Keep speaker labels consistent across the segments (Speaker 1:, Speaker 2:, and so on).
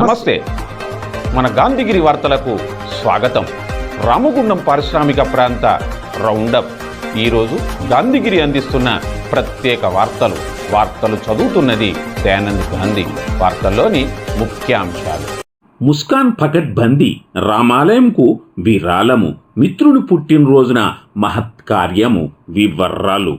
Speaker 1: నమస్తే. మన గాంధీగిరి వార్తలకు స్వాగతం. రామగుండం పారిశ్రామిక ప్రాంత రౌండప్. ఈరోజు గాంధీగిరి అందిస్తున్న ప్రత్యేక వార్తలు. వార్తలు చదువుతున్నది దయానంద్ గాంధీ. వార్తల్లోని ముఖ్యాంశాలు.
Speaker 2: ముస్కాన్ పకట్ బందీ రామాలయంకు విరాళము. మిత్రుడు పుట్టినరోజున మహత్కార్యము. వివర్రాలు.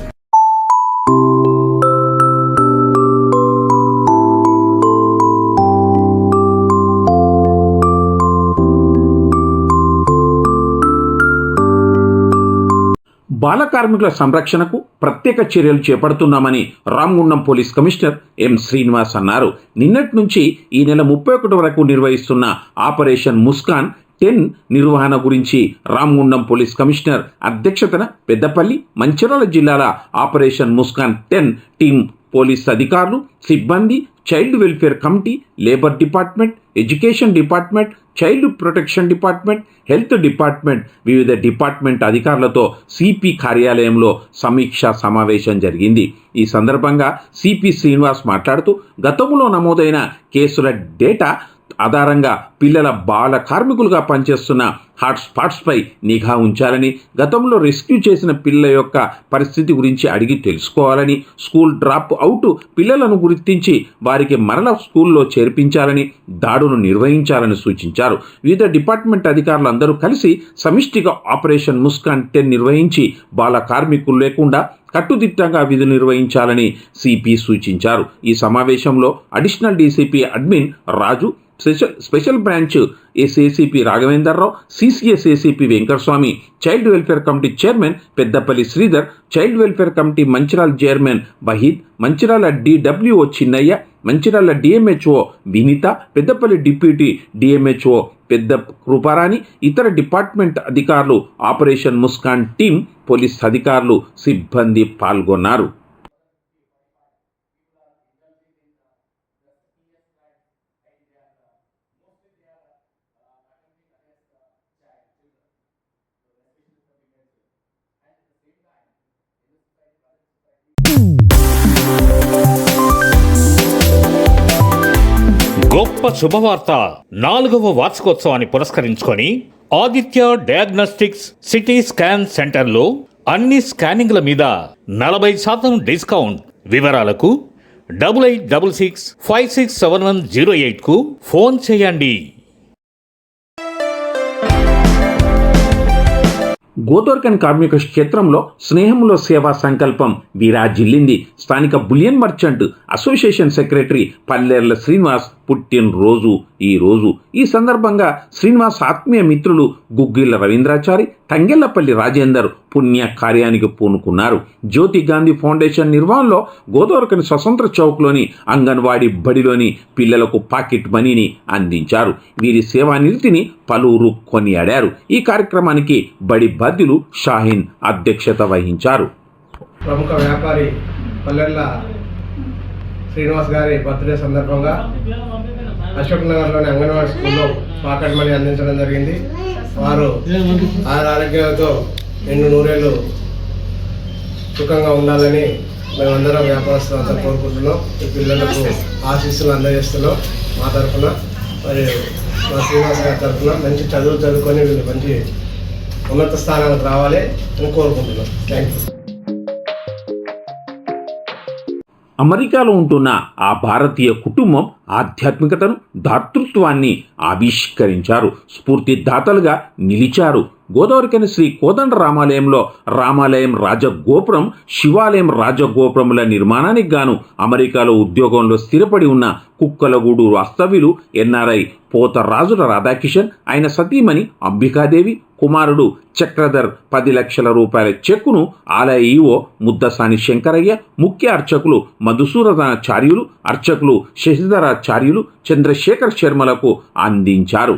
Speaker 2: బాల కార్మికుల సంరక్షణకు ప్రత్యేక చర్యలు చేపడుతున్నామని Ramagundam police commissioner M Srinivas అన్నారు. నిన్నటి నుంచి ఈ నెల ముప్పై ఒకటి వరకు నిర్వహిస్తున్న ఆపరేషన్ ముస్కాన్ టెన్ నిర్వహణ గురించి రామగుండం పోలీస్ కమిషనర్ అధ్యక్షతన పెద్దపల్లి మంచిర్యాల జిల్లాల operation Muskaan ten team police అధికారులు సిబ్బంది child welfare committee labour department education department child protection department health department వివిధ డిపార్ట్మెంట్ అధికారులతో సిపి కార్యాలయంలో సమీక్షా సమావేశం జరిగింది. ఈ సందర్భంగా సిపి శ్రీనివాస్ మాట్లాడుతూ గతంలో నమోదైన కేసుల డేటా ఆధారంగా పిల్లల బాల కార్మికులుగా పనిచేస్తున్న హాట్స్పాట్స్పై నిఘా ఉంచాలని గతంలో రెస్క్యూ చేసిన పిల్లల యొక్క పరిస్థితి గురించి అడిగి తెలుసుకోవాలని స్కూల్ డ్రాప్ అవుట్ పిల్లలను గుర్తించి వారికి మరల స్కూల్లో చేర్పించాలని దాడును నిర్వహించాలని సూచించారు. వివిధ డిపార్ట్మెంట్ అధికారులందరూ కలిసి సమిష్టిగా ఆపరేషన్ ముస్కాన్ టెన్ నిర్వహించి బాల కార్మికులు లేకుండా కట్టుదిట్టంగా విధులు నిర్వహించాలని సిపి సూచించారు. ఈ సమావేశంలో additional DCP admin Raju special special branch SACP Raghavendar Rao CCS ACP Venkataswamy child welfare committee chairman Peddapalli Sridhar child welfare committee Mancherial chairman Waheed Mancherial DWO Chinnaiah Mancherial DMHO Vineetha Peddapalli deputy DMHO పెద్ద కృపారాణి ఇతర department అధికారులు operation Muskan team police అధికారులు సిబ్బంది పాల్గొన్నారు.
Speaker 3: గొప్ప శుభవార్త. నాలుగవ వార్షికోత్సవాన్ని పురస్కరించుకొని ఆదిత్య డయాగ్నోస్టిక్స్ సిటీ స్కాన్ సెంటర్లో అన్ని స్కానింగ్ల మీద నలభై శాతం డిస్కౌంట్. వివరాలకు double eight double six five six seven one zero ఎయిట్కు phone చేయండి.
Speaker 2: గోదోర్కన్ కార్మిక క్షేత్రంలో స్నేహంలో సేవా సంకల్పం విరాజిల్లింది. స్థానిక bullion merchant association secretary Pallerla Srinivas పుట్టినరోజు ఈ రోజు. ఈ సందర్భంగా శ్రీనివాస్ ఆత్మీయ మిత్రులు గుగ్గిళ్ళ రవీంద్రాచారి తంగెళ్ళపల్లి రాజేందర్ పుణ్య కార్యానికి పూనుకున్నారు. జ్యోతి గాంధీ ఫౌండేషన్ నిర్వహణలో గోదావరికని స్వతంత్ర చౌక్లోని అంగన్వాడీ బడిలోని పిల్లలకు పాకెట్ మనీని అందించారు. వీరి సేవానిరతిని పలువురు కొనియాడారు. ఈ కార్యక్రమానికి బడి బాధ్యులు షాహీన్ అధ్యక్షత వహించారు.
Speaker 4: ప్రముఖ వ్యాపారి పల్లెర్ల శ్రీనివాస్ గారి బర్త్డే సందర్భంగా అశోక్ నగర్లోని అంగన్వాడీ స్కూల్లో పాకెట్ మనీ అందించడం జరిగింది. వారు ఆరు ఆరోగ్యాలతో రెండు నూరేళ్ళు సుఖంగా ఉండాలని మేమందరం వ్యాపారస్తులంతా కోరుకుంటున్నాం. ఈ పిల్లలకు ఆశీస్సులు అందజేస్తున్నాం మా తరఫున. మరి మా శ్రీనివాస్ గారి తరఫున మంచి చదువు చదువుకొని వీళ్ళు మంచి ఉన్నత స్థానానికి రావాలి అని కోరుకుంటున్నాం. థ్యాంక్ యూ
Speaker 2: అమెరికాలో ఉంటున్న ఆ భారతీయ కుటుంబం ఆధ్యాత్మికతను దాతృత్వాన్ని ఆవిష్కరించారు. స్ఫూర్తిదాతలుగా నిలిచారు గోదావరికని శ్రీ కోదండ రామాలయంలో రామాలయం రాజగోపురం శివాలయం రాజగోపురముల నిర్మాణానికి గాను అమెరికాలో ఉద్యోగంలో స్థిరపడి ఉన్న కుక్కలగూడు వాస్తవ్యులు ఎన్ఆర్ఐ పోత రాజుల రాధాకిషన్ ఆయన సతీమణి అంబికాదేవి కుమారుడు చక్రధర్ పది లక్షల రూపాయల చెక్కును ఆలయ ఈవో ముద్దసాని శంకరయ్య ముఖ్య అర్చకులు మధుసూదనాచార్యులు అర్చకులు శశిధరాచార్యులు చంద్రశేఖర్ శర్మలకు అందించారు.